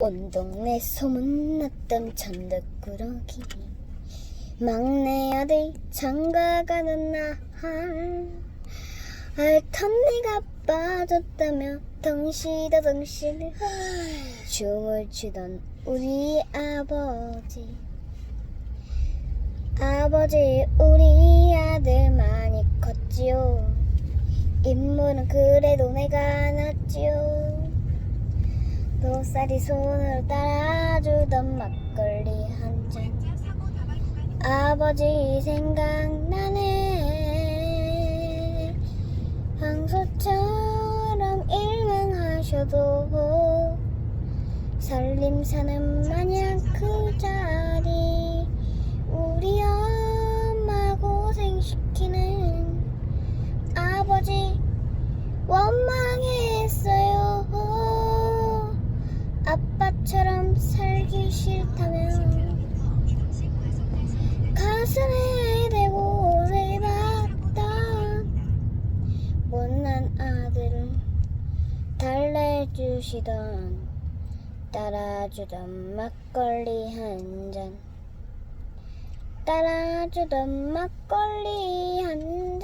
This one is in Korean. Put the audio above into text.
온 동네 소문났던 천덕꾸러기. 막내 아들 장가가는 날 알턴 내가 빠졌다며 덩시더덩실 춤을 추던 우리 아버지. 아버지 우리 아들 많이 컸지요. 인물은 그래도 내가 낫지요 도살이 손으로 따라주던 막걸리 한 잔 아버지 생각나네 황소처럼 일명하셔도 살림사는 마냥 그 자리 우리 엄마 고생시키는 아버지 원망 살기 싫다면 가슴에 대고 세봤다. 못난 아들은 달래주시던 따라주던 막걸리 한 잔. 따라주던 막걸리 한잔